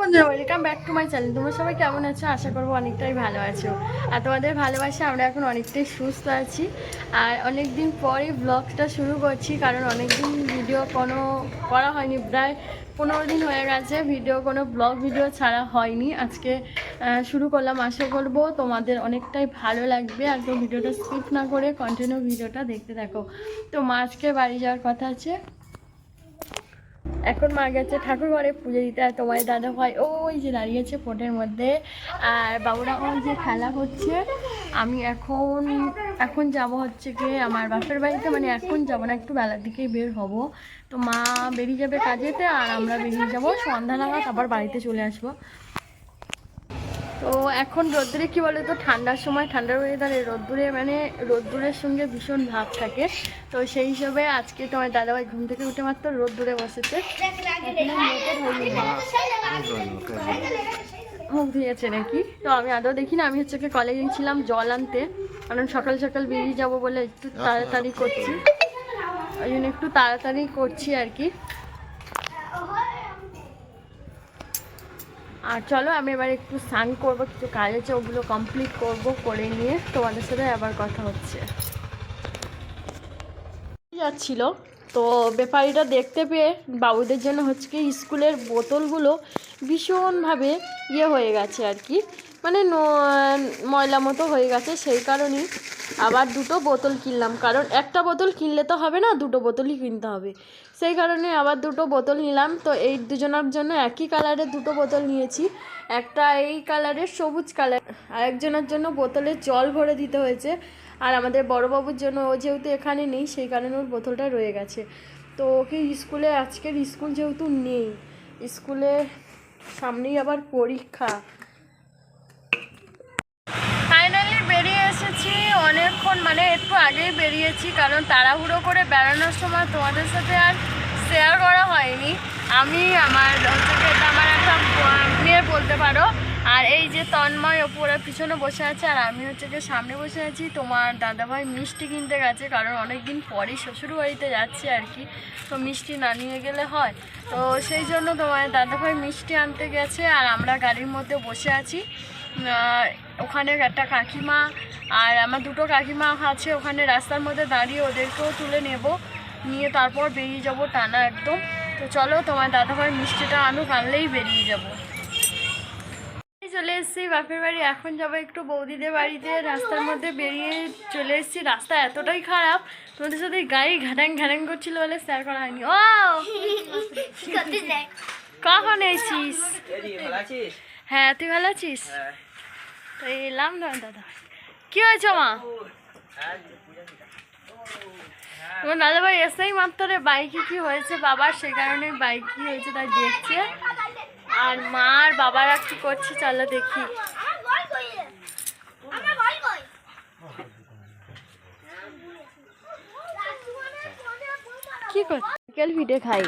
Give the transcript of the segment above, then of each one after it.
বন্ধুরা welcome back to my channel তোমরা সবাই কেমন আছো? আশা করব অনেকটাই ভালো আছো। আর তোমাদের ভালোবাসা, আমরা এখন অনেকটাই সুস্থ আছি। আর অনেক দিন পরে ব্লগটা শুরু করছি, কারণ অনেক দিন ভিডিও কোনো করা হয়নি। প্রায় পনেরো দিন হয়ে গেছে ভিডিও কোনো ব্লগ ভিডিও ছাড়া হয়নি। আজকে শুরু করলাম। আশা করব তোমাদের অনেকটাই ভালো লাগবে। আর কেউ ভিডিওটা স্কিপ না করে কন্টিনিউ ভিডিওটা দেখতে থাকো। তো মা আজকে বাড়ি যাওয়ার কথা আছে। এখন মা গেছে ঠাকুর ঘরে পুজো দিতে আর তোমার দাদা ভাই ওই যে দাঁড়িয়েছে ফোটের মধ্যে। আর বাবুরা, ওই যে খেলা হচ্ছে। আমি এখন এখন যাব হচ্ছে কি আমার বাপের বাড়িতে মানে এখন যাব না, একটু বেলার দিকেই বের হব। তো মা বেরিয়ে যাবে কাজেতে আর আমরা বেরিয়ে যাব। সন্ধ্যা নাগাদ আবার বাড়িতে চলে আসব। তো এখন রোদ্দুরে কি বলে তো ঠান্ডার সময় ঠান্ডার ওয়েদারে রোদ্দুরে মানে রোদ্দুরের সঙ্গে ভীষণ ভাব থাকে। তো সেই হিসাবে আজকে তোমার দাদাভাই ঘুম থেকে উঠে মাত্র রোদ্দুরে বসেছে। মুখ ধুয়েছে নাকি? তো আমি আদৌ দেখি না, আমি হচ্ছে কি কলেজে গেছিলাম জল আনতে। কারণ সকাল সকাল বেরিয়ে যাব বলে একটু তাড়াতাড়ি করছি। ওই জন্য একটু তাড়াতাড়ি করছি আর কি। আর চলো, আমি এবার একটু স্নান করব, কিছু কাজ আছে, ওগুলো কমপ্লিট করব, করে নিয়ে তোমাদের সাথে আবার কথা হচ্ছে। যাচ্ছিল, তো ব্যাপারীটা দেখতে পেয়ে বাবুদের জন্য হচ্ছে কি, স্কুলের বোতলগুলো ভীষণভাবে ইয়ে হয়ে গেছে আর কি। মানে ময়লা মতো হয়ে গেছে, সেই কারণেই আবার দুটো বোতল কিনলাম। কারণ একটা বোতল কিনলে তো হবে না, দুটো বোতলই কিনতে হবে। সেই কারণে আবার দুটো বোতল নিলাম। তো এই দুজনের জন্য একই কালারের দুটো বোতল নিয়েছি। একটা এই কালারের সবুজ কালার আর একজনের জন্য বোতলে জল ভরে দিতে হয়েছে। আর আমাদের বড়বাবুর জন্য ও যেহেতু এখানে নেই, সেই কারণে ওর বোতলটা রয়ে গেছে। তো ওকে স্কুলে, আজকের স্কুল যেহেতু নেই, স্কুলে সামনেই আবার পরীক্ষা ফাইনালি বেরিয়ে এসেছি, অনেকক্ষণ মানে একটু আগেই বেরিয়েছি, কারণ তাড়াহুড়ো করে বেড়ানোর সময় তোমাদের সাথে আর শেয়ার করা হয়নি। আমি আমার হচ্ছে আমার একটা মেয়ে বলতে পারো। আর এই যে তন্ময় ওপরে পিছনে বসে আছে, আর আমি হচ্ছে যে সামনে বসে আছি। তোমার দাদাভাই মিষ্টি কিনতে গেছে, কারণ অনেক দিন পরেই শ্বশুর বাড়িতে যাচ্ছে আর কি। তো মিষ্টি না নিয়ে গেলে হয়। তো সেই জন্য তোমার দাদাভাই মিষ্টি আনতে গেছে, আর আমরা গাড়ির মধ্যে বসে আছি। ওখানে একটা কাকিমা আর আমার দুটো কাকিমা আছে ওখানে রাস্তার মধ্যে দাঁড়িয়ে ওদেরকেও তুলে নেব। নিয়ে তারপর বেরিয়ে যাব টানা একদম। তো চলো তোমার দাদাভাই মিষ্টিটা আনুক আনলেই বেরিয়ে যাব। চলে এসেছি বাপের বাড়ি। এখন যাব একটু বৌদিদের বাড়িতে। রাস্তার মধ্যে বেরিয়ে চলে এসেছি। রাস্তা এতটাই খারাপ তোমাদের সাথে গাড়ি ঘাটাং ঘাটাং করছিল বলে শেয়ার করা হয়নি। ও! কখন এসেছিস? হ্যাঁ তুই ভালো আছিস? তো এলাম না দাদা কি হয়েছে, মা? তোমার দাদা ভাই এসেই মাত্র বাইকে কি হয়েছে বাবার সেই কারণে বাইক কি হয়েছে তাই দেখছে। আর মা আর বাবারা কি করছে, চলো দেখি। কি করছে বিকেল পিঠে খাই।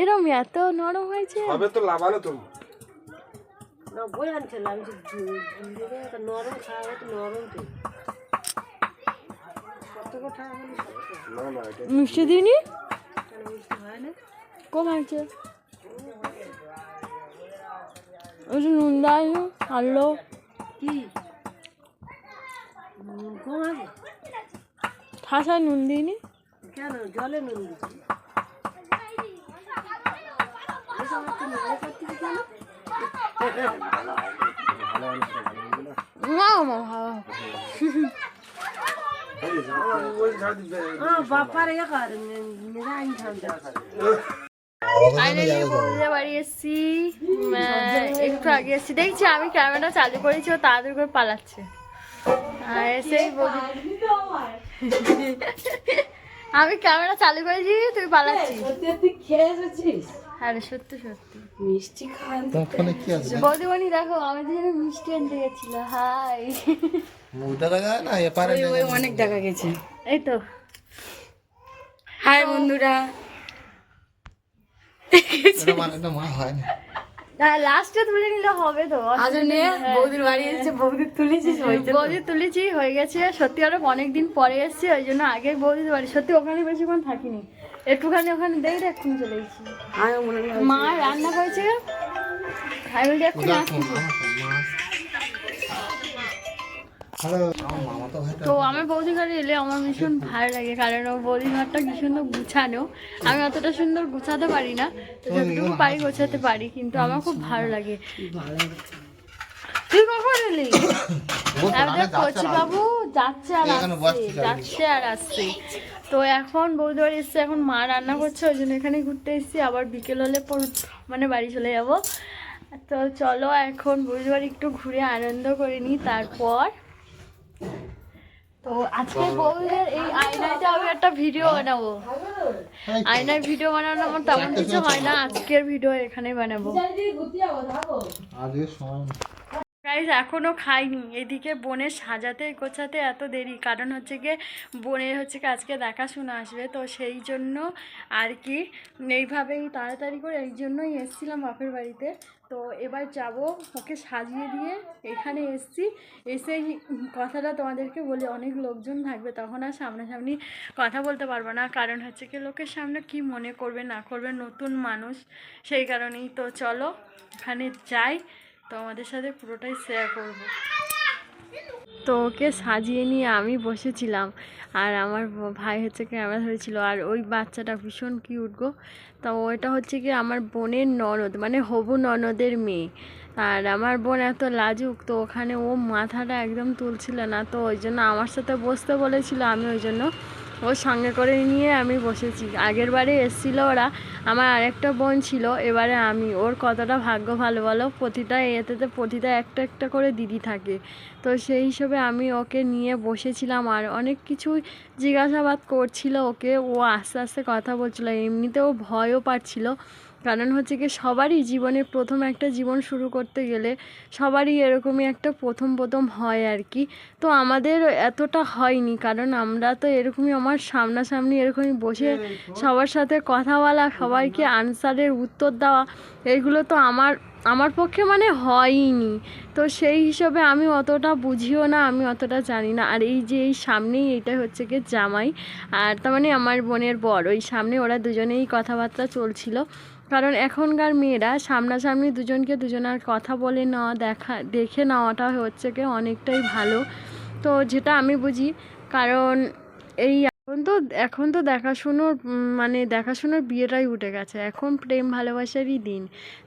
এরম এত নরম হয়েছে। হবে তো লাভানো তুমি নব্বই ঝুলিয়ে একটা নরম খাওয়া তো নরম তো। কত কথা আমি না না এটা মিষ্টি দিইনি? কম আছে ওই যে নুন দেয় আনলো। কি? কম আছে ঠাসায় নুন দিইনি। কেন? জলে নুন দিচ্ছি এসব একটু নুনে করতে কেন না বাপার কর? মেরা আইন বাড়ি এসেছি। একটু আগে এসেছি। দেখছি আমি ক্যামেরা চালু করেছি ও তাড়াতাড়ি করে পালাচ্ছে। এসেই আমি ক্যামেরা চালু করেছি তুই পালাচ্ছিস। তুই খেয়ে এসেছিস? হ্যাঁ সত্যি সত্যি। মিষ্টি খান ফোনে কি আছে? বৌদিমণি দেখো আমাদের জন্য মিষ্টি আনতে গেছিল। হাই। মুখ দেখা যায় না? এপারে অনেক দেখা গেছে। এই তো। হাই বন্ধুরা। এটা মানে এটা মা হয় না। লাস্টে তুলে নিলে হবে তো। আজ বৌদির বাড়ি এসেছে বৌদির তুলেছিস হয়েছে বৌদি তুলেছি হয়ে গেছে। সত্যি আরও অনেক দিন পরে এসেছি ওই জন্য আগে বৌদির বাড়ি। সত্যি ওখানে বেশিক্ষণ থাকিনি। একটুখানি ওখানে দেখে এক্ষুনি চলে গেছি আমি মনে হয় মা রান্না করেছে আমি আসছি। হ্যালো আমার মামা তো আমার বৌদি এলে আমার ভীষণ ভালো লাগে কারণ ও বৌদি ঘরটা কি সুন্দর গুছানো। আমি অতটা সুন্দর গুছাতে পারি না তো যতটুকু পারি গোছাতে পারি কিন্তু আমার খুব ভালো লাগে। তুই কখন এলি? বাবু যাচ্ছে আর আসছে যাচ্ছে আর আসছে। তো এখন বৌদি বাড়ি এসছে এখন মা রান্না করছে ওই জন্য এখানে ঘুরতে এসেছি। আবার বিকেল হলে পর- মানে বাড়ি চলে যাব। তো চলো এখন বৌদি বাড়ি একটু ঘুরে আনন্দ করে নিই তারপর তো আজকে বৌদের এই আয়নাতে আমি একটা ভিডিও বানাবো। এই আয়নায় ভিডিও বানানো আমার তেমন কিছু হয় না আজকের ভিডিও এখানে বানাবো। আজকে সময় নেই। গাইজ এখনও খাইনি। এদিকে বোনের সাজাতে গোছাতে এত দেরি। কারণ হচ্ছে গিয়ে বোনের হচ্ছে আজকে দেখাশোনা আসবে। তো সেই জন্য আর কি এইভাবেই তাড়াতাড়ি করে এই জন্যই এসেছিলাম বাপের বাড়িতে। তো এবার যাব ওকে সাজিয়ে দিয়ে এখানে এসছি। এসে কথাটা তোমাদেরকে বলি, অনেক লোকজন থাকবে, তখন আর সামনাসামনি কথা বলতে পারব না। কারণ হচ্ছে কি লোকের সামনে কি মনে করবে, না করবে নতুন মানুষ, সেই কারণেই। তো চলো, এখানে যাই। তো আমাদের সাথে পুরোটাই শেয়ার করব। তো ওকে সাজিয়ে নিয়ে আমি বসেছিলাম। আর আমার ভাই হচ্ছে ক্যামেরা ধরেছিল। আর ওই বাচ্চাটা ভীষণ কিউট গো। তো ওইটা হচ্ছে কি আমার বোনের ননদ মানে হবু ননদের মেয়ে। আর আমার বোন এত লাজুক, তো ওখানে ও মাথাটা একদম তুলছিল না। তো ওই জন্য আমার সাথে বসতে বলেছিল, আমি ওই জন্য ওর সঙ্গে করে নিয়ে আমি বসেছি। আগের বারে এসেছিল ওরা, আমার আরেকটা বোন ছিল, এবারে আমি, ওর কতটা ভাগ্য ভালো বলো? প্রতিটা এতেতে প্রতিটা একটা একটা করে দিদি থাকে। তো সেই হিসেবে আমি ওকে নিয়ে বসেছিলাম আর অনেক কিছু জিজ্ঞাসাবাদ করছিল ওকে, ও আস্তে আস্তে কথা বলছিল, এমনিতেও ভয়ও পাচ্ছিল। কারণ হচ্ছে কি সবারই জীবনে প্রথম একটা জীবন শুরু করতে গেলে সবারই এরকমই একটা প্রথম প্রথম হয় আর কি। তো আমাদের এতটা হয়নি কারণ আমরা তো এরকমই আমার সামনাসামনি এরকমই বসে সবার সাথে কথা বলা সবাইকে আনসারের উত্তর দেওয়া এগুলো তো আমার আমার পক্ষে মানে হয়ইনি তো সেই হিসাবে আমি অতটা বুঝিও না, আমি অতটা জানি না। আর এই যে এই সামনেই এটা হচ্ছে কি জামাই। আর তার মানে আমার বোনের বর, ওই সামনে ওরা দুজনেই কথাবার্তা চলছিল। কারণ এখনকার মেয়েরা সামনাসামনি দুজনকে দুজনের কথা বলে নেওয়া, দেখা, দেখে নেওয়াটা হচ্ছে কি অনেকটাই ভালো। তো যেটা আমি বুঝি, কারণ এই এখন তো এখন তো দেখাশুনোর মানে দেখাশুনোর বিয়েটাই উঠে গেছে। এখন প্রেম ভালোবাসারই দিন।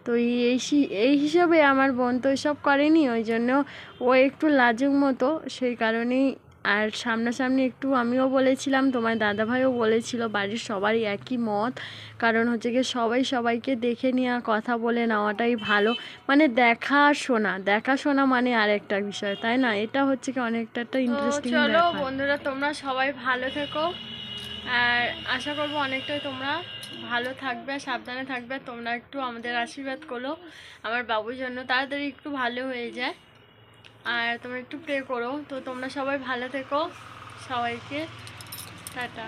তো এই এই হিসাবে আমার বোন তো এসব করেনি, ওই জন্য ও একটু লাজুক মতো, সেই কারণেই আর সামনাসামনি একটু আমিও বলেছিলাম তোমার দাদাভাইও বলেছিল বাড়ির সবারই একই মত। কারণ হচ্ছে গিয়ে সবাই সবাইকে দেখে নেওয়া কথা বলে নেওয়াটাই ভালো। মানে দেখা শোনা দেখা শোনা মানে আরেকটা বিষয় তাই না? এটা হচ্ছে কি অনেকটা একটা ইন্টারেস্টিং চলো বন্ধুরা তোমরা সবাই ভালো থেকো। আর আশা করব অনেকটাই তোমরা ভালো থাকবে সাবধানে থাকবে। তোমরা একটু আমাদের আশীর্বাদ করো। আমার বাবুর জন্য তাড়াতাড়ি একটু ভালো হয়ে যায়। আর তোমরা একটু প্রে করো। তো তোমরা সবাই ভালো থেকো। সবাইকে টাটা।